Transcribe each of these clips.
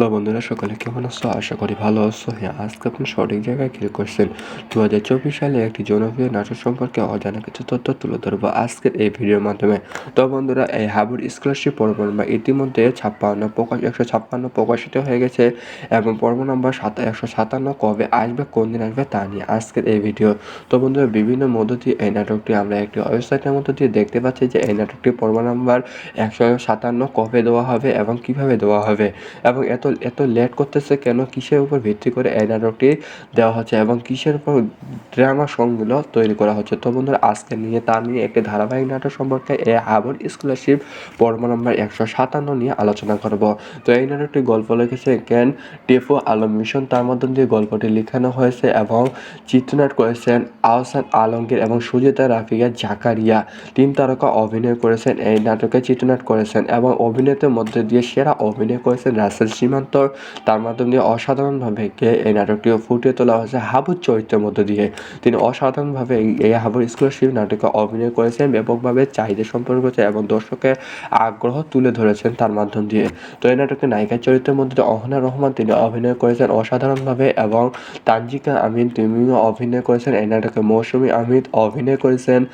Hello বন্ধুরা, সকলে কেমন আছো? আশা করি ভালো আছো। হ্যাঁ আজকে আপনি সঠিক জায়গায় ক্লিক করছেন। দু হাজার চব্বিশ সালে একটি জনপ্রিয় নাটক সম্পর্কে অজানা কিছু তথ্য তুলে ধরবো আজকের এই ভিডিওর মাধ্যমে। তো বন্ধুরা, এই হাবুর স্কলারশিপ নম্বর ইতিমধ্যে ছাপ্পান্ন প্রকাশ, একশো ছাপ্পান্ন প্রকাশিত হয়ে গেছে এবং পর্ব নম্বর সাত, একশো সাতান্ন কবে আসবে, কোন দিন আসবে তা নিয়ে আজকের এই ভিডিও। তো বন্ধুরা, বিভিন্ন মধ্য দিয়ে এই নাটকটি আমরা একটি ওয়েবসাইটের মধ্য দিয়ে দেখতে পাচ্ছি যে এই নাটকটি পর্ব নম্বর একশো সাতান্ন কবে দেওয়া হবে এবং কীভাবে দেওয়া হবে এবং এত এত লেট করতেছে কেন? কিসের উপর ভিত্তি করে এই নাটকটি দেওয়া হচ্ছে এবং কিসের উপর ড্রামা সংগুলো তৈরি করা হচ্ছে? তো বন্ধুরা, আজকে নিয়ে তা নিয়ে একটি ধারাবাহিক নাটক সম্পর্কে এ হাবর স্কলারশিপ পর্ব নম্বর একশো সাতান্ন নিয়ে আলোচনা করব। তো এই নাটকটি গল্প লিখেছে ক্যান টেফো আলম মিশন। তার মাধ্যম দিয়ে গল্পটি লেখানো হয়েছে এবং চিত্রনাট করেছেন আহসান আলমগীর এবং সুজিতা রাফিয়া জাকারিয়া। তিন তারকা অভিনয় করেছেন। এই নাটকে চিত্রনাট করেছেন এবং অভিনেতার মধ্যে দিয়ে সেরা অভিনয় করেছেন রাসেল সীমান্ত তার মাধ্যম দিয়ে অসাধারণভাবে কে এই নাটকটিও ফুটিয়ে তোলা হয়েছে হাবুর চরিত্রের মধ্য দিয়ে। তিনি অসাধারণভাবে এই- হাবুর স্কলারশিপ নাটকে অভিনয় করেছেন, ব্যাপকভাবে চাহিদা সম্পর্ক করেছে এবং দর্শকের আগ্রহ তুলে ধরেছেন তার মাধ্যম দিয়ে। তো এই নাটকে নায়িকার চরিত্রের মধ্যে অহনা রহমান তিনি অভিনয় করেছেন অসাধারণভাবে এবং তানজিকা আমিন তিনিও অভিনয় করেছেন। এই নাটকে মৌসুমী আহমেদ অভিনয় করেছেন।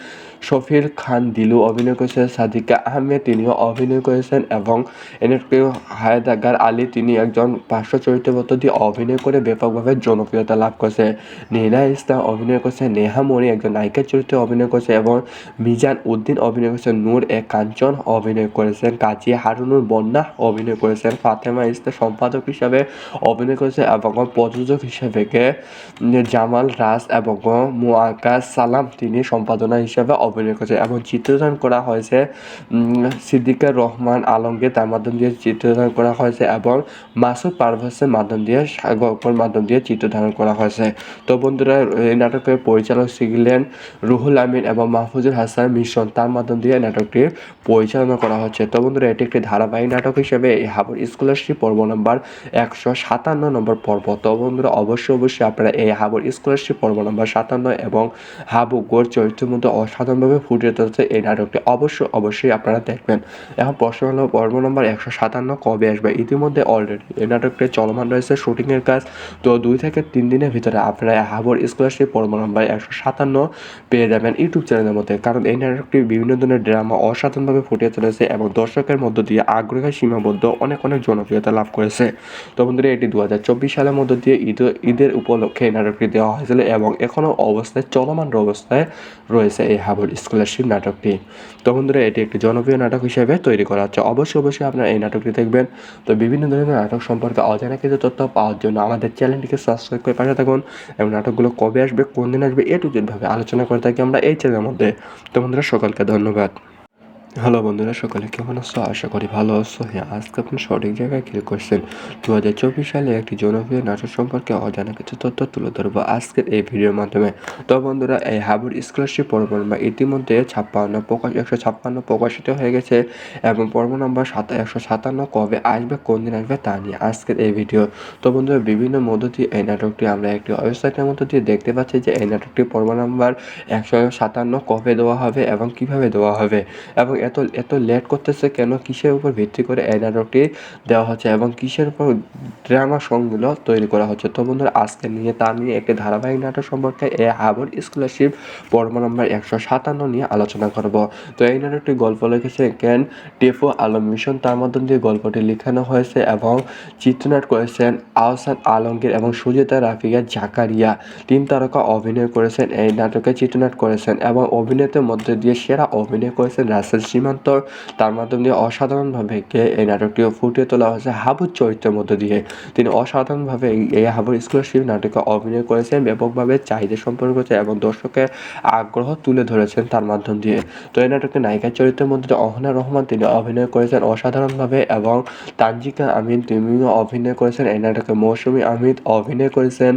শফির খান, দিলু অভিনয় করেছেন, সাদিকা আহমেদ তিনিও অভিনয় করেছেন এবং এনাটকে হায়দাগার আলী তিনি একজন পার্শ্ব চরিত্রের দিয়ে অভিনয় করে ব্যাপকভাবে জনপ্রিয়তা লাভ করেছে। নীলা ইসলাম অভিনয় করেছে, নেহা মণি একজন নায়িকার চরিত্রে অভিনয় করেছে এবং মিজান উদ্দিন অভিনয় করেছেন নূর এ কাঞ্চন অভিনয় করেছেন, কাজী হারুনুর বন্যা অভিনয় করেছেন, ফাতেমা ইসলাম সম্পাদক হিসাবে অভিনয় করেছে এবং প্রযোজক হিসাবে জামাল রাজ এবং মুআকাস সালাম তিনি সম্পাদনা হিসাবে অভিনয় করেছে এবং চিত্রদান করা হয়েছে উম, সিদ্দিকা রহমান আলমকে তার মাধ্যম দিয়ে চিত্রধারণ করা হয়েছে এবং মাসুদ পারভেজের মাধ্যম দিয়ে গল্পের মাধ্যম দিয়ে চিত্রধারণ করা হয়েছে। তো বন্ধুরা এই নাটকের পরিচালক ছিলেন রুহুল আমিন এবং মাহফুজুল হাসান মিশন তার মাধ্যম দিয়ে নাটকটি পরিচালনা করা হচ্ছে। তো বন্ধুরা এটি একটি ধারাবাহিক নাটক হিসেবে এই হাবর স্কলারশিপ পর্ব নম্বর একশো সাতান্ন নম্বর পর্ব। তো বন্ধুরা অবশ্যই অবশ্যই আপনারা এই হাবর স্কলারশিপ পর্ব নম্বর সাতান্ন এবং হাবু গোর চরিত্রের মধ্যে অসাধারণভাবে ফুটিয়ে তুলছে এই নাটকটি। অবশ্যই অবশ্যই আপনারা দেখবেন। এখন প্রশ্ন হলো পর্ব নম্বর একশো সাতান্ন কবে আসবে? ইতিমধ্যে অলরেডি এই নাটকটি চলমান রয়েছে শুটিংয়ের কাজ। তো দুই থেকে তিন দিনের ভিতরে আপনারা হাবর স্কলারশিপ পর্ব নম্বর একশো সাতান্ন পেয়ে যাবেন ইউটিউব চ্যানেলের মধ্যে। কারণ এই নাটকটি বিভিন্ন ধরনের ড্রামা অসাধারণভাবে ফুটিয়ে তুলেছে এবং দর্শকের মধ্য দিয়ে আগ্রহের সীমাবদ্ধ অনেক অনেক জনপ্রিয়তা লাভ করেছে। তো বন্ধুরা, এটি দু হাজার চব্বিশ সালের মধ্য দিয়ে ঈদ, ঈদের উপলক্ষে এই নাটকটি দেওয়া হয়েছিল এবং এখনও অবস্থায়, চলমান অবস্থায় রয়েছে এই হাবর স্কলারশিপ নাটকটি। তো বন্ধুরা, এটি একটি জনপ্রিয় নাটক হিসেবে তৈরি করা হচ্ছে। অবশ্যই অবশ্যই আপনারা এই নাটকটি দেখবেন। তো বিভিন্ন ধরনের নাটক সম্পর্কে অজানা কিছু তথ্য পাওয়ার জন্য আমাদের চ্যানেলটিকে সাবস্ক্রাইব করে পাশে থাকুন এবং নাটকগুলো কবে আসবে, কোন দিন আসবে, এ টু জেডভাবে আলোচনা করে থাকি আমরা এই চ্যানেলের মধ্যে। তো বন্ধুরা, সকলকে ধন্যবাদ। হ্যালো বন্ধুরা, সকালে কেমন আছো? আশা করি ভালো আছো। হ্যাঁ আজকে আপনি সঠিক জায়গায় ক্লিক করছেন। দু হাজার চব্বিশ সালে একটি জনপ্রিয় নাটক সম্পর্কে অজানা কিছু তথ্য তুলে ধরবো আজকের এই ভিডিওর মাধ্যমে। তো বন্ধুরা, এই হাবুর স্কলারশিপ নম্বর ইতিমধ্যে ছাপ্পান্ন প্রকাশ, একশো ছাপ্পান্ন প্রকাশিত হয়ে গেছে এবং পর্ব নম্বর সাত, একশো সাতান্ন কবে আসবে, কোন দিন আসবে তা নিয়ে আজকের এই ভিডিও। তো বন্ধুরা, বিভিন্ন মধ্য দিয়ে এই নাটকটি আমরা একটি ওয়েবসাইটের মধ্য দিয়ে দেখতে পাচ্ছি যে এই নাটকটি পর্ব নম্বর একশো সাতান্ন কবে দেওয়া হবে এবং কীভাবে দেওয়া হবে। এবং এত এত লেট করতেছে কেন? কিসের উপর ভিত্তি করে এই নাটকটি দেওয়া হচ্ছে এবং কিসের উপর ড্রামা সংগুলো তৈরি করা হচ্ছে? তো বন্ধুরা, আজকে নিয়ে তা নিয়ে একটি ধারাবাহিক নাটক সম্পর্কে এ হাবর স্কলারশিপ পর্ব নম্বর একশো সাতান্ন নিয়ে আলোচনা করব। তো এই নাটকটি গল্প লিখেছে ক্যান টেফো আলম মিশন। তার মাধ্যম দিয়ে গল্পটি লেখানো হয়েছে এবং চিত্রনাট করেছেন আহসান আলমগীর এবং সুজিতা রাফিয়া জাকারিয়া। তিন তারকা অভিনয় করেছেন, এই নাটকে চিত্রনাট করেছেন এবং অভিনেতার মধ্যে দিয়ে সেরা অভিনয় করেছেন রাসেল সীমান্ত তার মাধ্যম দিয়ে অসাধারণভাবে এই নাটকটিও ফুটিয়ে তোলা হয়েছে হাবুর চরিত্রের মধ্যে দিয়ে। তিনি অসাধারণভাবে এই- হাবুর স্কলারশিপ নাটকে অভিনয় করেছেন, ব্যাপকভাবে চাহিদা সম্পর্ক করেছে এবং দর্শকের আগ্রহ তুলে ধরেছেন তার মাধ্যম দিয়ে। তো এই নাটকে নায়িকার চরিত্রের মধ্যে অহনা রহমান তিনি অভিনয় করেছেন অসাধারণভাবে এবং তানজিকা আমিন তিনিও অভিনয় করেছেন। এই নাটকে মৌসুমী আহমেদ অভিনয় করেছেন।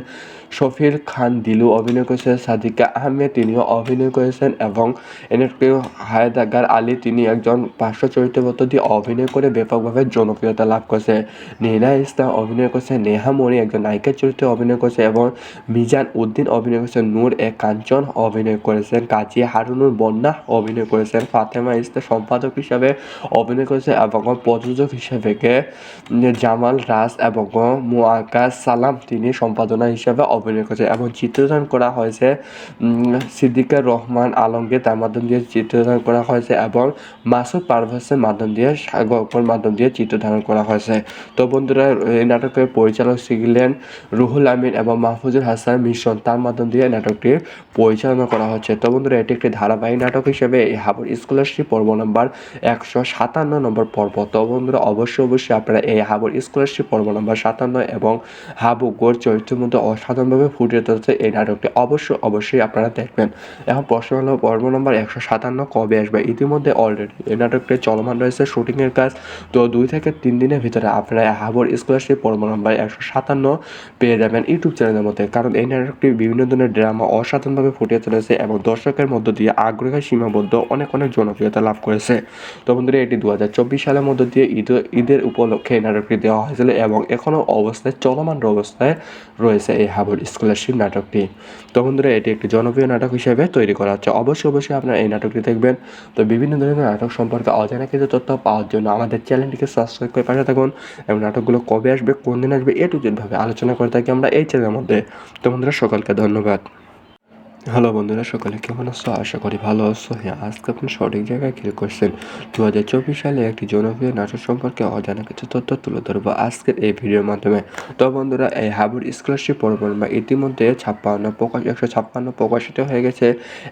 শফির খান, দিলু অভিনয় করেছেন, সাদিকা আহমেদ তিনিও অভিনয় করেছেন এবং এনাটকে হায়দাগার আলী তিনি একজন পার্শ্ব চরিত্রের মধ্য দিয়ে অভিনয় করে ব্যাপকভাবে জনপ্রিয়তা লাভ করেছে। নীনা ইসলাম অভিনয় করেছে নেহা মণি একজন নায়িকার চরিত্রে অভিনয় করেছে এবং মিজান উদ্দিন অভিনয় করেছেন, নূর এ কাঞ্চন অভিনয় করেছেন, কাজী হারুনুর বন্যা অভিনয় করেছেন, ফাতেমা ইসলাম সম্পাদক হিসাবে অভিনয় করেছে এবং প্রযোজক হিসেবে জামাল রাজ এবং মুআকাস সালাম তিনি সম্পাদনা হিসাবে অভিনয় করেছে এবং চিত্রধারণ করা হয়েছে উম, সিদ্দিকা রহমান আলমকে তার মাধ্যম দিয়ে চিত্রধারণ করা হয়েছে এবং মাসুদ পারভেজের মাধ্যম দিয়ে গল্পের মাধ্যম দিয়ে চিত্রধারণ করা হয়েছে। তো বন্ধুরা এই নাটকের পরিচালক ছিলেন রুহুল আমিন এবং মাহফুজুল হাসান মিশন তার মাধ্যম দিয়ে নাটকটি পরিচালনা করা হচ্ছে। তো বন্ধুরা এটি একটি ধারাবাহিক নাটক হিসেবে এই হাবুর স্কলারশিপ পর্ব নম্বর একশো সাতান্ন নম্বর পর্ব। তো বন্ধুরা অবশ্যই অবশ্যই আপনারা এই হাবুর স্কলারশিপ পর্ব নম্বর সাতান্ন এবং হাবু গোর চরিত্রের মধ্যে অসাধারণভাবে ফুটিয়ে তুলছে এই নাটকটি। অবশ্যই অবশ্যই আপনারা দেখবেন। এখন প্রশ্ন হলো, পর্ব নম্বর একশো সাতান্ন কবে আসবে? ইতিমধ্যে অলরেডি এই নাটকটি চলমান রয়েছে শুটিংয়ের কাজ। তো দুই থেকে তিন দিনের ভিতরে আপনারা হাবর স্কলারশিপ পর্ব নম্বর একশো সাতান্ন পেয়ে যাবেন ইউটিউব চ্যানেলের মধ্যে। কারণ এই নাটকটি বিভিন্ন ধরনের ড্রামা অসাধারণভাবে ফুটিয়ে তুলেছে এবং দর্শকের মধ্য দিয়ে আগ্রহের সীমাবদ্ধ অনেক অনেক জনপ্রিয়তা লাভ করেছে। তো বন্ধুরা, এটি দু হাজার চব্বিশ সালের মধ্য দিয়ে ঈদ, ঈদের উপলক্ষে এই নাটকটি দেওয়া হয়েছিল এবং এখনও অবস্থায়, চলমান অবস্থায় রয়েছে এই হাবুর স্কলারশিপ নাটকটি। তো বন্ধুরা, এটি একটি জনপ্রিয় নাটক হিসেবে তৈরি করা হচ্ছে। অবশ্যই অবশ্যই আপনারা এই নাটকটি দেখবেন। তো বিভিন্ন ধরনের নাটক সম্পর্কে অজানা কিছু তথ্য পাওয়ার জন্য আমাদের চ্যানেলটিকে সাবস্ক্রাইব করে পাশে থাকুন এবং নাটকগুলো কবে আসবে, কোন দিন আসবে, এ টু জেডভাবে আলোচনা করে থাকি আমরা এই চ্যানেলের মধ্যে। তো বন্ধুরা, সকলকে ধন্যবাদ। হ্যালো বন্ধুরা, সকলে কেমন আছো? আশা করি ভালো আছো। হ্যাঁ আজকে আপনি সঠিক জায়গায় ক্লিক করছেন? দু হাজার চব্বিশ সালে একটি জনপ্রিয় নাটক সম্পর্কে অজানা কিছু তথ্য তুলে ধরবো আজকের এই ভিডিওর মাধ্যমে। তো বন্ধুরা, এই হাবুর স্কলারশিপ পর্ব নম্বর ইতিমধ্যে ছাপ্পান্ন প্রকাশ, একশো ছাপ্পান্ন প্রকাশিত হয়ে গেছে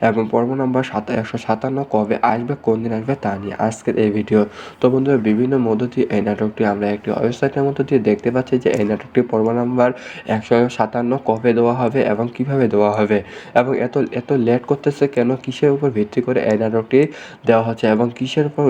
এবং পর্ব নম্বর সাত, একশো সাতান্ন কবে আসবে, কোন দিন আসবে, তা নিয়ে আজকের এই ভিডিও। তো বন্ধুরা, বিভিন্ন মধ্য দিয়ে এই নাটকটি আমরা একটি ওয়েবসাইটের মধ্য দিয়ে দেখতে পাচ্ছি যে এই নাটকটি পর্ব নাম্বার একশো সাতান্ন কবে দেওয়া হবে এবং কীভাবে দেওয়া হবে। এবং এত এত লেট করতেছে কেন? কিসের উপর ভিত্তি করে এই নাটকটি দেওয়া হচ্ছে এবং কিসের উপর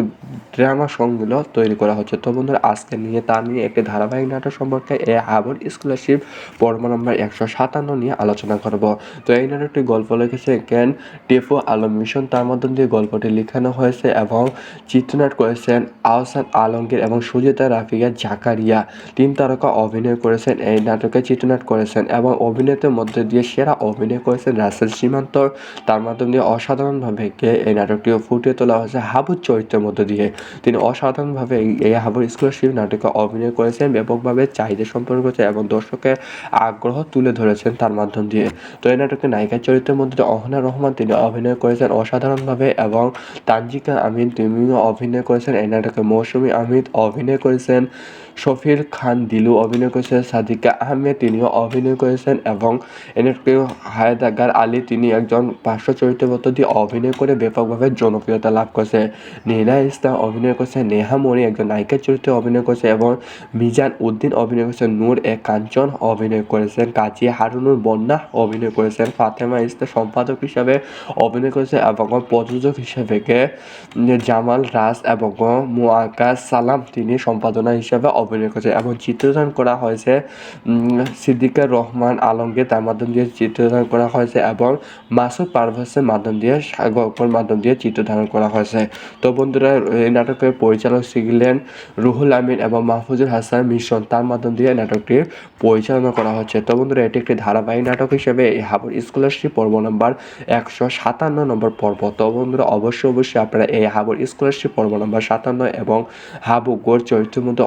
ড্রামা সংগুলো তৈরি করা হচ্ছে? তো বন্ধুরা, আজকে নিয়ে, তা নিয়ে একটি ধারাবাহিক নাটক সম্পর্কে এ হাবর স্কলারশিপ পর্ব নম্বর একশো সাতান্ন নিয়ে আলোচনা করব। তো এই নাটকটি গল্প লিখেছে কেন টেফো আলম মিশন। তার মাধ্যম দিয়ে গল্পটি লেখানো হয়েছে এবং চিত্রনাট করেছেন আহসান আলমগীর এবং সুজিতা রাফিয়া জাকারিয়া। তিন তারকা অভিনয় করেছেন। এই নাটকে চিত্রনাট করেছেন এবং অভিনেতার মধ্যে দিয়ে সেরা অভিনয় করেছেন রাসেল সীমান্ত তার মাধ্যম দিয়ে অসাধারণভাবে কে এই নাটকটিও ফুটিয়ে তোলা হয়েছে হাবুর চরিত্রের মধ্য দিয়ে। তিনি অসাধারণভাবে এই- হাবুর স্কলারশিপ নাটকে অভিনয় করেছেন ব্যাপকভাবে চাহিদা সম্পর্ক করেছে এবং দর্শকের আগ্রহ তুলে ধরেছেন তার মাধ্যম দিয়ে। তো এই নাটকে নায়িকার চরিত্রের মধ্যে দিয়ে অহনা রহমান তিনি অভিনয় করেছেন অসাধারণভাবে এবং তানজিকা আমিন তিনিও অভিনয় করেছেন। এই নাটকে মৌসুমী আহমেদ অভিনয় করেছেন। শফির খান, দিলু অভিনয় করেছেন, সাদিকা আহমেদ তিনিও অভিনয় করেছেন এবং এনাটকে হায়দাগার আলী তিনি একজন পার্শ্ব চরিত্রের মধ্য দিয়ে অভিনয় করে ব্যাপকভাবে জনপ্রিয়তা লাভ করেছে। নীনা ইসলাম অভিনয় করেছে নেহা মণি একজন নায়িকার চরিত্রে অভিনয় করেছে এবং মিজান উদ্দিন অভিনয় করেছেন, নূর এ কাঞ্চন অভিনয় করেছেন, কাজী হারুনুর বন্যা অভিনয় করেছেন, ফাতেমা ইসলাম সম্পাদক হিসাবে অভিনয় করেছে এবং প্রযোজক হিসেবে জামাল রাজ এবং মুআকাস সালাম তিনি সম্পাদনা হিসাবে অভিনয় করেছে এবং চিত্রধারণ করা হয়েছে উম, সিদ্দিকা রহমান আলমগীর তার মাধ্যম দিয়ে চিত্রধারণ করা হয়েছে এবং মাসুদ পারভেজের মাধ্যম দিয়ে গল্পের মাধ্যম দিয়ে চিত্রধারণ করা হয়েছে তো বন্ধুরা এই নাটকের পরিচালক ছিলেন রুহুল আমিন এবং মাহফুজুল হাসান মিশন তার মাধ্যম দিয়ে নাটকটি পরিচালনা করা হচ্ছে তো বন্ধুরা এটি একটি ধারাবাহিক নাটক হিসেবে এই হাবুর স্কলারশিপ পর্ব নম্বর একশো সাতান্ন নম্বর পর্ব তো বন্ধুরা অবশ্যই অবশ্যই আপনারা এই হাবুর স্কলারশিপ পর্ব নম্বর সাতান্ন এবং হাবু গোর চরিত্রের মধ্যে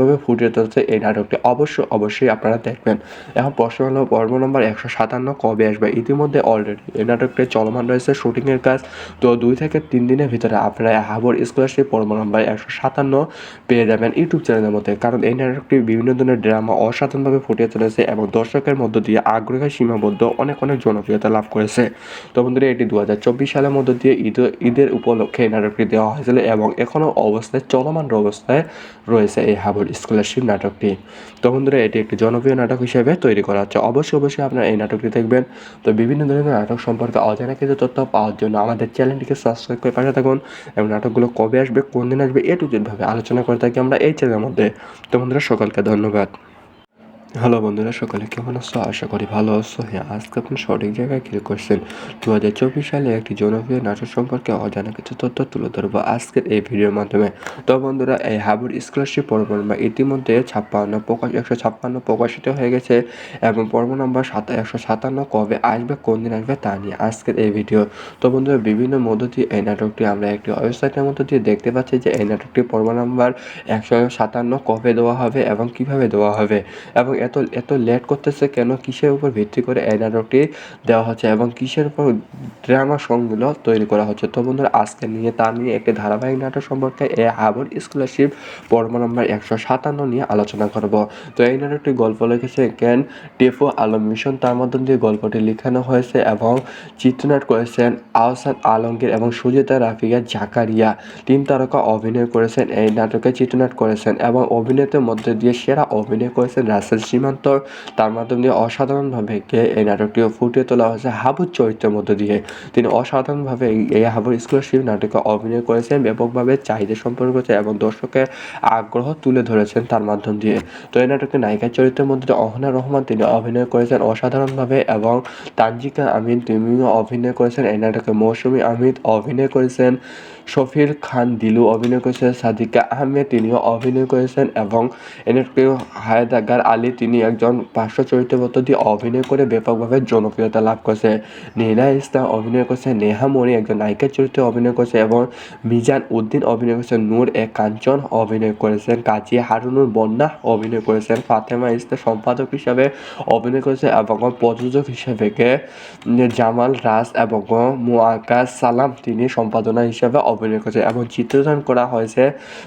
অসাধারণভাবে ফুটিয়ে তুলছে এই নাটকটি। অবশ্যই অবশ্যই আপনারা দেখবেন। এখন প্রশ্ন হলো, পর্ব নম্বর একশো সাতান্ন কবে আসবে? ইতিমধ্যে অলরেডি এই নাটকটি চলমান রয়েছে শুটিংয়ের কাজ। তো দুই থেকে তিন দিনের ভিতরে আপনারা হাবর স্কলারশিপ পর্ব নম্বর একশো সাতান্ন পেয়ে যাবেন ইউটিউব চ্যানেলের মধ্যে। কারণ এই নাটকটি বিভিন্ন ধরনের ড্রামা অসাধারণভাবে ফুটিয়ে তুলেছে এবং দর্শকের মধ্য দিয়ে আগ্রহের সীমাবদ্ধ অনেক অনেক জনপ্রিয়তা লাভ করেছে। তো বন্ধুরা, এটি দু হাজার চব্বিশ সালের মধ্য দিয়ে ঈদ, ঈদের উপলক্ষে এই নাটকটি দেওয়া হয়েছিল এবং এখনও অবস্থায় চলমান অবস্থায় রয়েছে এই হাবর স্কলারশিপ নাটকটি। তো বন্ধুরা, এটি একটি জনপ্রিয় নাটক হিসেবে তৈরি করা হচ্ছে। অবশ্যই অবশ্যই আপনারা এই নাটকটি দেখবেন। তো বিভিন্ন ধরনের নাটক সম্পর্কে অজানা কিছু তথ্য পাওয়ার জন্য আমাদের চ্যানেলটিকে সাবস্ক্রাইব করে পাশে থাকুন এবং নাটকগুলো কবে আসবে, কোন দিন আসবে এটুকুভাবে আলোচনা করে থাকি আমরা এই চ্যানেলের মধ্যে। তো বন্ধুরা, সকলকে ধন্যবাদ। হ্যালো বন্ধুরা, সকলে কেমন আছো? আশা করি ভালো আছো। হ্যাঁ আজকে আপনি সঠিক জায়গায় ক্লিক করছেন। দু হাজার চব্বিশ সালে একটি জনপ্রিয় নাটক সম্পর্কে অজানা কিছু তথ্য তুলে ধরবো আজকের এই ভিডিওর মাধ্যমে। তো বন্ধুরা, এই হাবুর স্কলারশিপ পর্ব নম্বর ইতিমধ্যে ছাপ্পান্ন প্রকাশ একশো ছাপ্পান্ন প্রকাশিত হয়ে গেছে এবং পর্ব নম্বর সাত একশো সাতান্ন কবে আসবে, কোন দিন আসবে তা নিয়ে আজকের এই ভিডিও। তো বন্ধুরা, বিভিন্ন মধ্য দিয়ে এই নাটকটি আমরা একটি ওয়েবসাইটের মধ্য দিয়ে দেখতে পাচ্ছি যে এই নাটকটি পর্ব নম্বর একশো সাতান্ন কবে দেওয়া হবে এবং কীভাবে দেওয়া হবে। এবং এত এত লেট করতেছে কেন? কিসের উপর ভিত্তি করে এই নাটকটি দেওয়া হচ্ছে এবং কিসের উপর ড্রামা সংগুলো তৈরি করা হচ্ছে? তো বন্ধুরা, আজকে নিয়ে, তা নিয়ে একটি ধারাবাহিক নাটক সম্পর্কে এ হাবর স্কলারশিপ পর্ব নম্বর একশো সাতান্ন নিয়ে আলোচনা করব। তো এই নাটকটি গল্প লিখেছে কেন টেফো আলম মিশন। তার মাধ্যম দিয়ে গল্পটি লেখানো হয়েছে এবং চিত্রনাট করেছেন আহসান আলমগীর এবং সুজিতা রাফিয়া জাকারিয়া। তিন তারকা অভিনয় করেছেন। এই নাটকে চিত্রনাট করেছেন এবং অভিনেতার মধ্যে দিয়ে সেরা অভিনয় করেছেন রাসেল সীমান্তর। তার মাধ্যম দিয়ে অসাধারণভাবে এই নাটকটিও ফুটিয়ে তোলা হয়েছে হাবুর চরিত্রের মধ্য দিয়ে। তিনি অসাধারণভাবে এই- হাবুর স্কলারশিপ নাটকে অভিনয় করেছেন ব্যাপকভাবে চাহিদা সম্পর্ক করেছে এবং দর্শকের আগ্রহ তুলে ধরেছেন তার মাধ্যম দিয়ে। তো এই নাটকে নায়িকার চরিত্রের মধ্যে অহনা রহমান তিনি অভিনয় করেছেন অসাধারণভাবে এবং তানজিকা আমিন তিনিও অভিনয় করেছেন। এই নাটকে মৌসুমী আহমেদ অভিনয় করেছেন। শফির খান দিলু অভিনয় করেছেন, সাদিকা আহমেদ তিনিও অভিনয় করেছেন এবং এনাটকে হায়দাগার আলী তিনি একজন পার্শ্ব চরিত্রের মধ্য দিয়ে অভিনয় করে ব্যাপকভাবে জনপ্রিয়তা লাভ করেছে নীলা ইসলাম অভিনয় করেছে নেহা মণি একজন নায়িকার চরিত্রে অভিনয় করেছে এবং মিজান উদ্দিন অভিনয় করেছেন, নূর এ কাঞ্চন অভিনয় করেছেন, কাজী হারুনুর বন্যা অভিনয় করেছেন, ফাতেমা ইসলাম সম্পাদক হিসাবে অভিনয় করেছে এবং প্রযোজক হিসাবে জামাল রাজ এবং মুআকাস সালাম তিনি সম্পাদনা হিসাবে অভিনয় করেছে এবং চিত্রধারণ করা হয়েছে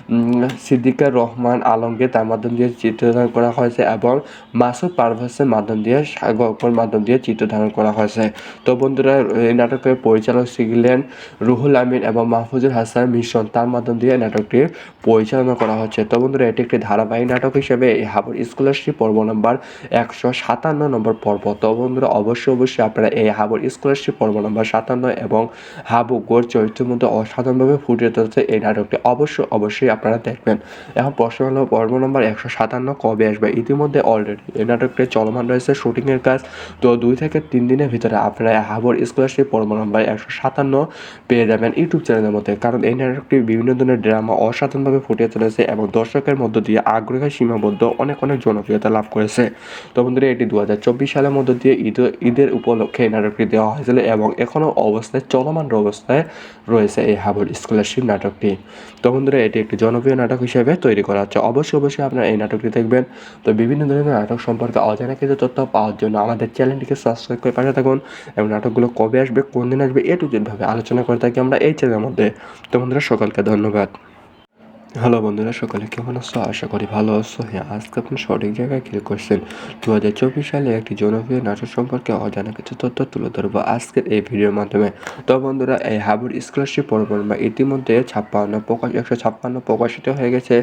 উম, সিদ্দিকা রহমান আলমকে তার মাধ্যম দিয়ে চিত্রধারণ করা হয়েছে এবং মাসুদ পারভেজের মাধ্যম দিয়ে গল্পের মাধ্যম দিয়ে চিত্রধারণ করা হয়েছে। তো বন্ধুরা এই নাটকের পরিচালক ছিলেন রুহুল আমিন এবং মাহফুজুল হাসান মিশন তার মাধ্যম দিয়ে নাটকটি পরিচালনা করা হচ্ছে। তো বন্ধুরা এটি একটি ধারাবাহিক নাটক হিসেবে এই হাবুর স্কলারশিপ পর্ব নম্বর একশো সাতান্ন নম্বর পর্ব। তো বন্ধুরা অবশ্যই অবশ্যই আপনারা এই হাবুর স্কলারশিপ পর্ব নম্বর সাতান্ন এবং হাবু গোর চরিত্রের মধ্যে অসাধারণভাবে ফুটিয়ে তুলছে এই নাটকটি। অবশ্যই অবশ্যই আপনারা দেখবেন। এখন প্রশ্ন হলো পর্ব নম্বর একশো সাতান্ন কবে আসবে? ইতিমধ্যে অলরেডি এই নাটকটি চলমান রয়েছে শুটিংয়ের কাজ। তো দুই থেকে তিন দিনের ভিতরে আপনারা হাবর স্কলারশিপ পর্ব নম্বর একশো সাতান্ন পেয়ে যাবেন ইউটিউব চ্যানেলের মধ্যে। কারণ এই নাটকটি বিভিন্ন ধরনের ড্রামা অসাধারণভাবে ফুটিয়ে তুলেছে এবং দর্শকের মধ্য দিয়ে আগ্রহের সীমাবদ্ধ, অনেক অনেক জনপ্রিয়তা লাভ করেছে। তো বন্ধুরা, এটি দু হাজার চব্বিশ সালের মধ্য দিয়ে ঈদ, ঈদের উপলক্ষে এই নাটকটি দেওয়া হয়েছিল এবং এখনও অবস্থায়, চলমান অবস্থায় রয়েছে এই হাবর স্কলারশিপ নাটকটি। তো বন্ধুরা, এটি একটি জনপ্রিয় নাটক হিসেবে তৈরি করা হচ্ছে। অবশ্যই অবশ্যই আপনারা এই নাটকটি দেখবেন। তো বিভিন্ন ধরনের নাটক সম্পর্কে অজানা কিছু তথ্য পাওয়ার জন্য আমাদের চ্যানেলটিকে সাবস্ক্রাইব করে পাশে থাকুন এবং নাটকগুলো কবে আসবে, কোন দিন আসবে, এ টু আলোচনা করে থাকি আমরা এই চ্যানেলের মধ্যে। তো বন্ধুরা, সকলকে ধন্যবাদ। হ্যালো বন্ধুরা, সকালে কেমন আছো? আশা করি ভালো আছো। হ্যাঁ আজকে আপনি সঠিক জায়গায় ক্লিক করছেন? দু হাজার চব্বিশ সালে একটি জনপ্রিয় নাটক সম্পর্কে অজানা কিছু তথ্য তুলে ধরবো আজকের এই ভিডিওর মাধ্যমে। তো বন্ধুরা, এই হাবুর স্কলারশিপ পর্ব নম্বর ইতিমধ্যে ছাপ্পান্ন প্রকাশ, একশো ছাপ্পান্ন প্রকাশিত হয়ে গেছে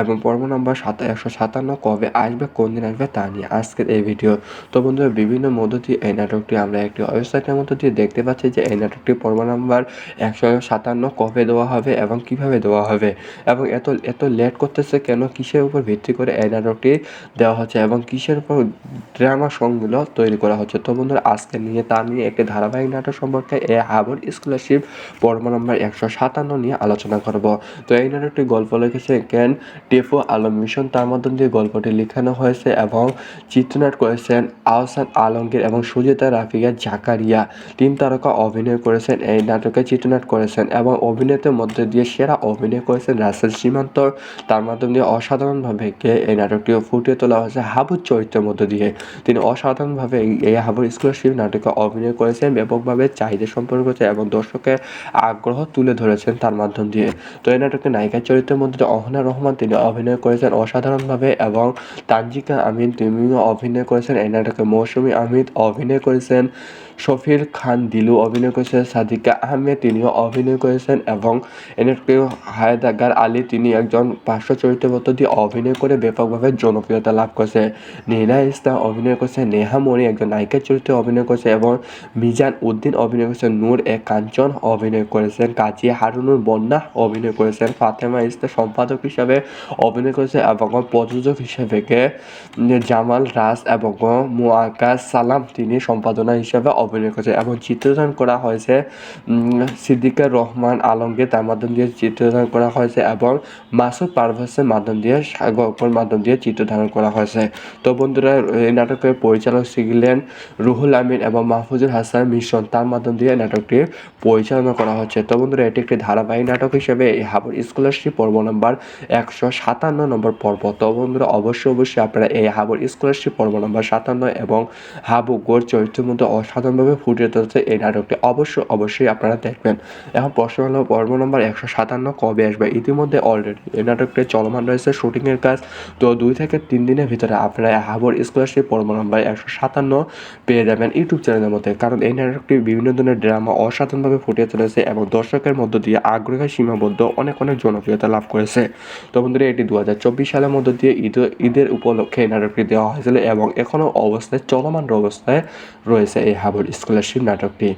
এবং পর্ব নম্বর সাত, একশো সাতান্ন কবে আসবে, কোন দিন আসবে তা নিয়ে আজকের এই ভিডিও। তো বন্ধুরা, বিভিন্ন মধ্য দিয়ে এই নাটকটি আমরা একটি ওয়েবসাইটের মধ্য দিয়ে দেখতে পাচ্ছি যে এই নাটকটি পর্ব নম্বর একশো সাতান্ন কবে দেওয়া হবে এবং কীভাবে দেওয়া হবে এবং এত এত লেট করতেছে কেন? কিসের উপর ভিত্তি করে এই নাটকটি দেওয়া হচ্ছে এবং কিসের উপর ড্রামা সংগুলো তৈরি করা হচ্ছে? তো বন্ধুরা, আজকে নিয়ে, তা নিয়ে একটি ধারাবাহিক নাটক সম্পর্কে এ হাবর স্কলারশিপ পর্ব নম্বর একশো সাতান্ন নিয়ে আলোচনা করব। তো এই নাটকটি গল্প লিখেছে কেন টেফো আলম মিশন। তার মাধ্যম দিয়ে গল্পটি লেখানো হয়েছে এবং চিত্রনাট করেছেন আহসান আলমগীর এবং সুজিতা রাফিয়া জাকারিয়া। তিন তারকা অভিনয় করেছেন, এই নাটকে চিত্রনাট করেছেন এবং অভিনেতার মধ্যে দিয়ে সেরা অভিনয় করেছেন রাসেল সীমান্তর। তার মাধ্যম দিয়ে অসাধারণভাবে এই নাটকটিও ফুটিয়ে তোলা হয়েছে হাবুর চরিত্রের মধ্য দিয়ে। তিনি অসাধারণভাবে এই- হাবুর স্কলারশিপ নাটকে অভিনয় করেছেন, ব্যাপকভাবে চাহিদা সম্পর্ক এবং দর্শকের আগ্রহ তুলে ধরেছেন তার মাধ্যম দিয়ে। তো এই নাটকে নায়িকার চরিত্রের মধ্যে অহনা রহমান তিনি অভিনয় করেছেন অসাধারণভাবে এবং তানজিকা আমিন তিনিও অভিনয় করেছেন। এই নাটকে মৌসুমী আহমেদ অভিনয় করেছেন। শফির খান দিলু অভিনয় করেছেন, সাদিকা আহমেদ তিনিও অভিনয় করেছেন এবং এনাকে হায়দাগার আলী তিনি একজন পার্শ্ব চরিত্রের দিয়ে অভিনয় করে ব্যাপকভাবে জনপ্রিয়তা লাভ করেছে। নীনা ইসলাম অভিনয় করেছে, নেহা মণি একজন নায়িকার চরিত্রে অভিনয় করেছে এবং মিজান উদ্দিন অভিনয় করেছেন নূর এ কাঞ্চন অভিনয় করেছেন, কাজী হারুনুর বন্যা অভিনয় করেছেন, ফাতেমা ইসলাম সম্পাদক হিসাবে অভিনয় করেছে এবং প্রযোজক হিসেবে জামাল রাজ এবং মুআকাস সালাম তিনি সম্পাদনা হিসাবে অভিনয় করেছে এবং চিত্রদান করা হয়েছে সিদ্দিকা রহমান আলমকে তার মাধ্যম দিয়ে চিত্রধারণ করা হয়েছে এবং মাসুদ পারভেজের মাধ্যম দিয়ে গল্পের মাধ্যম দিয়ে চিত্রধারণ করা হয়েছে। তো বন্ধুরা, এই নাটকের পরিচালক ছিলেন রুহুল আমিন এবং মাহফুজুল হাসান মিশন তার মাধ্যম দিয়ে নাটকটি পরিচালনা করা হচ্ছে। তো বন্ধুরা, এটি একটি ধারাবাহিক নাটক হিসেবে এই হাবর স্কলারশিপ পর্ব নম্বর একশো সাতান্ন নম্বর পর্ব। তো বন্ধুরা, অবশ্যই অবশ্যই আপনারা এই হাবর স্কলারশিপ পর্ব নম্বর সাতান্ন এবং হাবু গোর চরিত্রের মধ্যে অসাধারণভাবে ফুটিয়ে তুলছে এই নাটকটি। অবশ্যই অবশ্যই আপনারা দেখবেন। এখন প্রশ্ন হলো, পর্ব নম্বর একশো সাতান্ন কবে আসবে? ইতিমধ্যে অলরেডি এই নাটকটি চলমান রয়েছে শুটিংয়ের কাজ। তো দুই থেকে তিন দিনের ভিতরে আপনারা হাবর স্কলারশিপ পর্ব নম্বর একশো সাতান্ন পেয়ে যাবেন ইউটিউব চ্যানেলের মধ্যে। কারণ এই নাটকটি বিভিন্ন ধরনের ড্রামা অসাধারণভাবে ফুটিয়ে তুলেছে এবং দর্শকের মধ্য দিয়ে আগ্রহের সীমাবদ্ধ অনেক অনেক জনপ্রিয়তা লাভ করেছে। তো বন্ধুরা, এটি দু হাজার চব্বিশ সালের মধ্য দিয়ে ঈদ, ঈদের উপলক্ষে এই নাটকটি দেওয়া হয়েছিল এবং এখনও অবস্থায়, চলমান অবস্থায় রয়েছে এই হাবর স্কলারশিপ নাটকটি।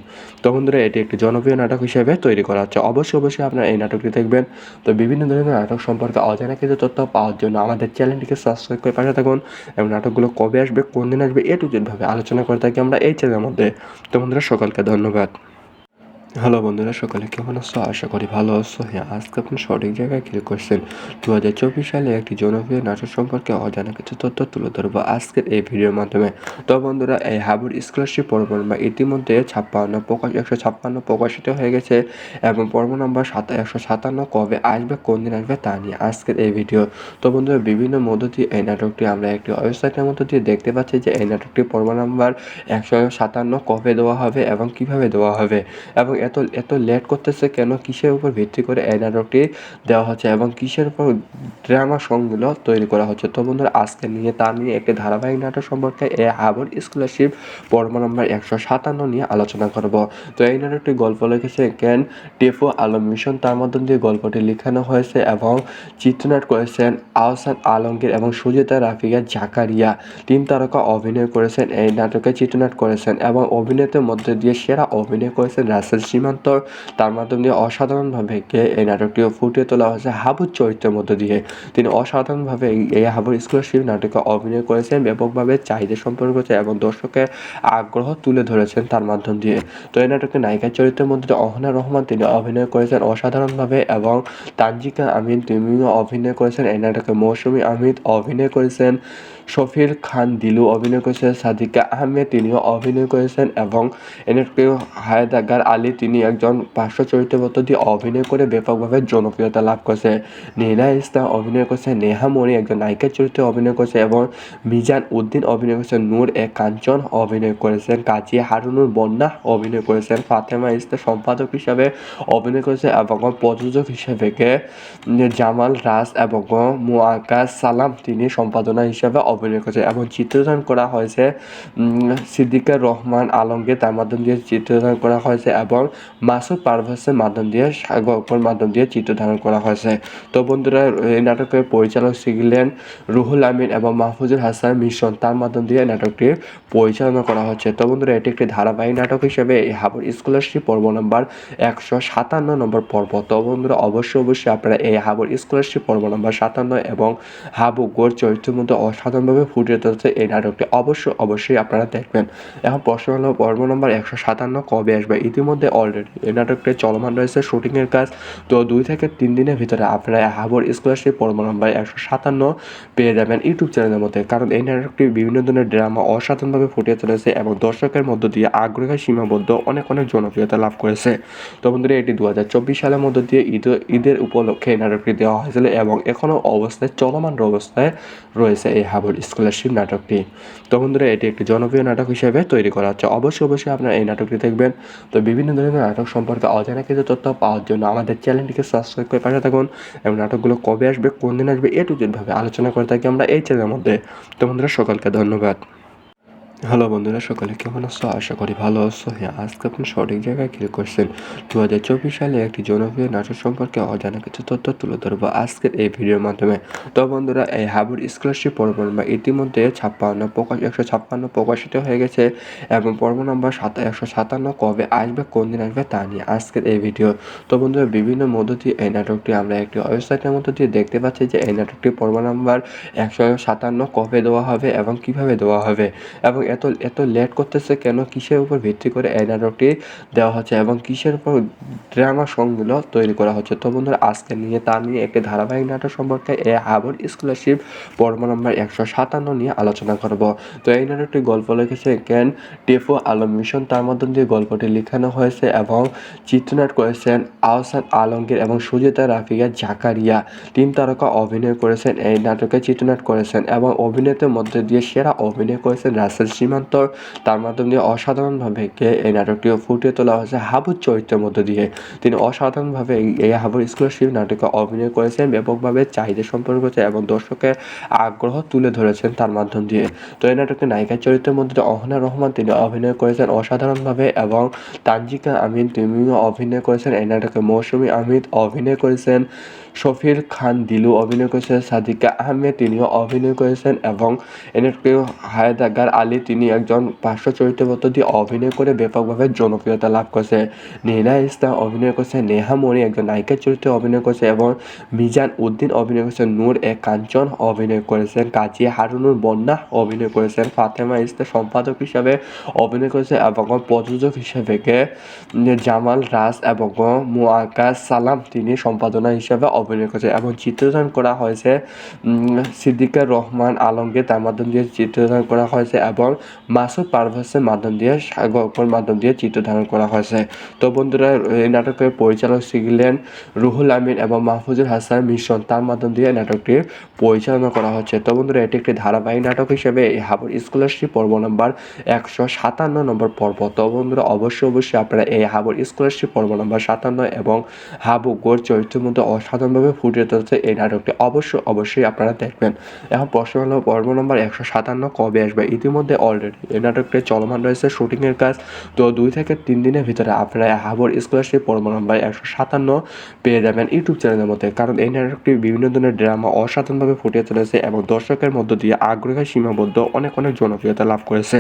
তো বন্ধুরা, এটি একটি জনপ্রিয় নাটক হিসেবে তৈরি করা হচ্ছে। অবশ্যই অবশ্যই আপনারা এই নাটকটি দেখবেন। তো বিভিন্ন ধরনের নাটক সম্পর্কে অজানা কিছু তথ্য পাওয়ার জন্য আমাদের চ্যানেলটিকে সাবস্ক্রাইব করে পাশে থাকুন এবং নাটকগুলো কবে আসবে, কোন দিন আসবে, এ টু জেডভাবে আলোচনা করে থাকি আমরা এই চ্যানেলের মধ্যে। তো বন্ধুরা, সকলকে ধন্যবাদ। হ্যালো বন্ধুরা, সকালে কেমন আছো? আশা করি ভালো আছো। হ্যাঁ আজকে আপনি সঠিক জায়গায় ক্লিক করছেন? দু হাজার চব্বিশ সালে একটি জনপ্রিয় নাটক সম্পর্কে অজানা কিছু তথ্য তুলে ধরবো আজকের এই ভিডিওর মাধ্যমে। তো বন্ধুরা, এই হাবুর স্কলারশিপ পর্ব নম্বর ইতিমধ্যে ছাপ্পান্ন প্রকাশ, একশো ছাপ্পান্ন প্রকাশিত হয়ে গেছে এবং পর্ব নম্বর সাত, একশো সাতান্ন কবে আসবে, কোন দিন আসবে তা নিয়ে আজকের এই ভিডিও। তো বন্ধুরা, বিভিন্ন মধ্য দিয়ে এই নাটকটি আমরা একটি ওয়েবসাইটের মধ্য দিয়ে দেখতে পাচ্ছি যে এই নাটকটি পর্ব নম্বর একশো সাতান্ন কবে দেওয়া হবে এবং কীভাবে দেওয়া হবে। এবং এত এত লেট করতেছে কেন? কিসের উপর ভিত্তি করে এই নাটকটি দেওয়া হচ্ছে এবং কিসের উপর ড্রামা সংগুলো তৈরি করা হচ্ছে? তো বন্ধুরা, আজকে নিয়ে, তা নিয়ে একটি ধারাবাহিক নাটক সম্পর্কে এ হাবর স্কলারশিপ পর্ব নম্বর একশো সাতান্ন নিয়ে আলোচনা করব। তো এই নাটকটি গল্প লিখেছে ক্যান টেফো আলম মিশন। তার মাধ্যম দিয়ে গল্পটি লেখানো হয়েছে এবং চিত্রনাট করেছেন আহসান আলমগীর এবং সুজিতা রাফিয়া জাকারিয়া। তিন তারকা অভিনয় করেছেন, এই নাটকে চিত্রনাট করেছেন এবং অভিনেতার মধ্যে দিয়ে সেরা অভিনয় করেছেন রাসেল সীমান্তর। তার মাধ্যম দিয়ে অসাধারণভাবে এই নাটকটিও ফুটিয়ে তোলা হয়েছে হাবুর চরিত্রের মধ্য দিয়ে। তিনি অসাধারণভাবে এই- হাবুর স্কলারশিপ নাটকে অভিনয় করেছেন, ব্যাপকভাবে চাহিদা সম্পর্ক করেছে এবং দর্শকের আগ্রহ তুলে ধরেছেন তার মাধ্যম দিয়ে। তো এই নাটকে নায়িকার চরিত্রের মধ্যে অহনা রহমান তিনি অভিনয় করেছেন অসাধারণভাবে এবং তানজিকা আমিন তিনিও অভিনয় করেছেন। এই নাটকে মৌসুমী আহমেদ অভিনয় করেছেন। শফির খান, দিলু অভিনয় করেছেন সাদিকা আহমেদ, তিনিও অভিনয় করেছেন এবং এনাকে হায়দাগার আলী, তিনি একজন পার্শ্ব চরিত্রের মধ্য দিয়ে অভিনয় করে ব্যাপকভাবে জনপ্রিয়তা লাভ করেছে। নীনা ইসলাম অভিনয় করেছে নেহা মণি একজন নায়িকার চরিত্রে অভিনয় করেছে এবং মিজান উদ্দিন অভিনয় করেছেন, নূর এ কাঞ্চন অভিনয় করেছেন, কাজী হারুনুর বন্যা অভিনয় করেছেন, ফাতেমা ইসলাম সম্পাদক হিসাবে অভিনয় করেছে এবং প্রযোজক হিসেবে জামাল রাজ এবং মুআকাস সালাম, তিনি সম্পাদনা হিসাবে অভিনয় করেছে এবং চিত্রদান করা হয়েছে সিদ্দিকা রহমান আলমকে তার মাধ্যম দিয়ে চিত্রধারণ করা হয়েছে এবং মাসুদ পারভেজের মাধ্যম দিয়ে গল্পের মাধ্যম দিয়ে চিত্রধারণ করা হয়েছে তো বন্ধুরা, এই নাটকের পরিচালক ছিলেন রুহুল আমিন এবং মাহফুজুল হাসান মিশন তার মাধ্যম দিয়ে নাটকটি পরিচালনা করা হচ্ছে তো বন্ধুরা, এটি একটি ধারাবাহিক নাটক হিসেবে এই হাবর স্কলারশিপ পর্ব নম্বর একশো সাতান্ন নম্বর পর্ব তো বন্ধুরা অবশ্যই অবশ্যই আপনারা এই হাবর স্কলারশিপ পর্ব নম্বর সাতান্ন এবং হাবু গোর চরিত্রের মধ্যে অসাধারণভাবে ফুটিয়ে তুলছে এই নাটকটি। অবশ্যই অবশ্যই আপনারা দেখবেন। এখন প্রশ্ন হলো, পর্ব নম্বর একশো সাতান্ন কবে আসবে? ইতিমধ্যে অলরেডি এই নাটকটি চলমান রয়েছে শুটিংয়ের কাজ। তো দুই থেকে তিন দিনের ভিতরে আপনারা হাবর স্কলারশিপ পর্ব নম্বর একশো সাতান্ন পেয়ে যাবেন ইউটিউব চ্যানেলের মধ্যে। কারণ এই নাটকটি বিভিন্ন ধরনের ড্রামা অসাধারণভাবে ফুটিয়ে তুলেছে এবং দর্শকের মধ্য দিয়ে আগ্রহের সীমাবদ্ধ অনেক অনেক জনপ্রিয়তা লাভ করেছে। তো বন্ধুরা, এটি দু হাজার চব্বিশ সালের মধ্য দিয়ে ঈদ, ঈদের উপলক্ষে নাটকটি দেওয়া হয়েছিল এবং এখনও অবস্থায় চলমান অবস্থায় রয়েছে এই হাবর স্কলারশিপ নাটকটি। তো বন্ধুরা, এটি একটি জনপ্রিয় নাটক হিসেবে তৈরি করা হচ্ছে। অবশ্যই অবশ্যই আপনারা এই নাটকটি দেখবেন। তো বিভিন্ন ধরনের নাটক সম্পর্কে অজানা কিছু তথ্য পাওয়ার জন্য আমাদের চ্যানেলটিকে সাবস্ক্রাইব করে পাশে থাকুন এবং নাটকগুলো কবে আসবে, কোন দিন আসবে, এ টু আলোচনা করে থাকি আমরা এই চ্যানেলের মধ্যে। তো বন্ধুরা, সকলকে ধন্যবাদ। হ্যালো বন্ধুরা, সকলে কেমন আছো? আশা করি ভালো আছো। হ্যাঁ আজকে আপনি সঠিক জায়গায় ক্লিক করছেন। দু হাজার চব্বিশ সালে একটি জনপ্রিয় নাটক সম্পর্কে অজানা কিছু তথ্য তুলে ধরবো আজকের এই ভিডিওর মাধ্যমে। তো বন্ধুরা, এই হাবুর স্কলারশিপ পর্ব নম্বর ইতিমধ্যে ছাপ্পান্ন প্রকাশ, একশো ছাপ্পান্ন প্রকাশিত হয়ে গেছে এবং পর্ব নম্বর সাত, একশো সাতান্ন কবে আসবে, কোন দিন আসবে, তা নিয়ে আজকের এই ভিডিও। তো বন্ধুরা, বিভিন্ন মধ্য দিয়ে এই নাটকটি আমরা একটি ওয়েবসাইটের মধ্য দিয়ে দেখতে পাচ্ছি যে এই নাটকটি পর্ব নম্বর একশো সাতান্ন কবে দেওয়া হবে এবং কীভাবে দেওয়া হবে। এবং এত এত লেট করতেছে কেন? কিসের উপর ভিত্তি করে এই নাটকটি দেওয়া হচ্ছে এবং কিসের উপর ড্রামা সংগুলো তৈরি করা হচ্ছে? তো বন্ধুরা, আজকে নিয়ে, তা নিয়ে একটি ধারাবাহিক নাটক সম্পর্কে এ হাবর স্কলারশিপ পর্ব নম্বর একশো সাতান্ন নিয়ে আলোচনা করব। তো এই নাটকটি গল্প লিখেছে ক্যান টেফো আলম মিশন। তার মাধ্যম দিয়ে গল্পটি লেখানো হয়েছে এবং চিত্রনাট করেছেন আহসান আলমগীর এবং সুজিতা রাফিয়া জাকারিয়া। তিন তারকা অভিনয় করেছেন। এই নাটকে চিত্রনাট করেছেন এবং অভিনেতার মধ্যে দিয়ে সেরা অভিনয় করেছেন রাসেল সীমান্ত তার মাধ্যম দিয়ে অসাধারণভাবে কে এই নাটকটিও ফুটিয়ে তোলা হয়েছে হাবুর চরিত্রের মধ্য দিয়ে। তিনি অসাধারণভাবে এই- হাবুর স্কলারশিপ নাটকে অভিনয় করেছেন ব্যাপকভাবে চাহিদা সম্পর্ক করেছে এবং দর্শকের আগ্রহ তুলে ধরেছেন তার মাধ্যম দিয়ে। তো এই নাটকে নায়িকার চরিত্রের মধ্যে অহনা রহমান তিনি অভিনয় করেছেন অসাধারণভাবে এবং তানজিকা আমিন তিনিও অভিনয় করেছেন। এই নাটকে মৌসুমী আহমেদ অভিনয় করেছেন। শফির খান, দিলু অভিনয় করেছেন, সাদিকা আহমেদ তিনিও অভিনয় করেছেন এবং এনাটকে হায়দাগার আলী তিনি একজন পার্শ্ব চরিত্রের মধ্য দিয়ে অভিনয় করে ব্যাপকভাবে জনপ্রিয়তা লাভ করেছে। নেহা ইসলাম অভিনয় করেছে নেহা মণি একজন নায়িকার চরিত্রে অভিনয় করেছে এবং মিজান উদ্দিন অভিনয় করেছেন, নূর এ কাঞ্চন অভিনয় করেছেন, কাজী হারুনুর বন্যা অভিনয় করেছেন, ফাতেমা ইসলাম সম্পাদক হিসাবে অভিনয় করেছে এবং প্রযোজক হিসাবে জামাল রাজ এবং মুআকাস সালাম তিনি সম্পাদনা হিসাবে অভিনয় করেছে এবং চিত্রধারণ করা হয়েছে উম, সিদ্দিকা রহমান আলমকে তার মাধ্যম দিয়ে চিত্রধারণ করা হয়েছে এবং মাসুদ পারভেজের মাধ্যম দিয়ে গল্পের মাধ্যম দিয়ে চিত্রধারণ করা হয়েছে। তো বন্ধুরা এই নাটকের পরিচালক ছিলেন রুহুল আমিন এবং মাহফুজুল হাসান মিশন তার মাধ্যম দিয়ে নাটকটি পরিচালনা করা হচ্ছে। তো বন্ধুরা এটি একটি ধারাবাহিক নাটক হিসেবে এই হাবুর স্কলারশিপ পর্ব নম্বর একশো সাতান্ন নম্বর পর্ব। তো বন্ধুরা অবশ্যই অবশ্যই আপনারা এই হাবুর স্কলারশিপ পর্ব নম্বর সাতান্ন এবং হাবু গোর চরিত্রের মধ্যে অসাধারণভাবে ফুটিয়ে তুলছে এই নাটকটি। অবশ্যই অবশ্যই আপনারা দেখবেন। এখন প্রশ্ন হলো, পর্ব নম্বর একশো সাতান্ন কবে আসবে? ইতিমধ্যে অলরেডি এই নাটকটি চলমান রয়েছে শুটিংয়ের কাজ। তো দুই থেকে তিন দিনের ভিতরে আপনারা হাবর স্কলারশিপ পর্ব নম্বর একশো সাতান্ন পেয়ে যাবেন ইউটিউব চ্যানেলের মধ্যে। কারণ এই নাটকটি বিভিন্ন ধরনের ড্রামা, অসাধারণভাবে ফুটিয়ে তুলেছে এবং দর্শকের মধ্য দিয়ে আগ্রহের সীমাবদ্ধ অনেক অনেক জনপ্রিয়তা লাভ করেছে।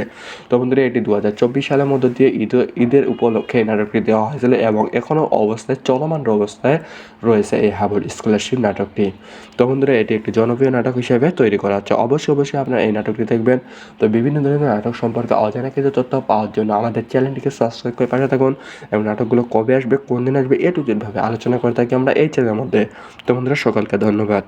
তো বন্ধুরা, এটি দু হাজার চব্বিশ সালের মধ্য দিয়ে ঈদ, ঈদের উপলক্ষে এই নাটকটি দেওয়া হয়েছিল এবং এখনও অবস্থায়, চলমান অবস্থায় রয়েছে এই হাবর স্কলারশিপ নাটকটি। তো বন্ধুরা, এটি একটি জনপ্রিয় নাটক হিসেবে তৈরি করা হচ্ছে। অবশ্যই অবশ্যই আপনারা এই নাটকটি দেখবেন। তো বিভিন্ন ধরনের নাটক সম্পর্কে অজানা কিছু তথ্য পাওয়ার জন্য আমাদের চ্যানেলটিকে সাবস্ক্রাইব করে পাশে থাকুন এবং নাটকগুলো কবে আসবে, কোন দিন আসবে, এ টু জেডভাবে আলোচনা করে থাকি আমরা এই চ্যানেলের মধ্যে। তো বন্ধুরা, সকলকে ধন্যবাদ।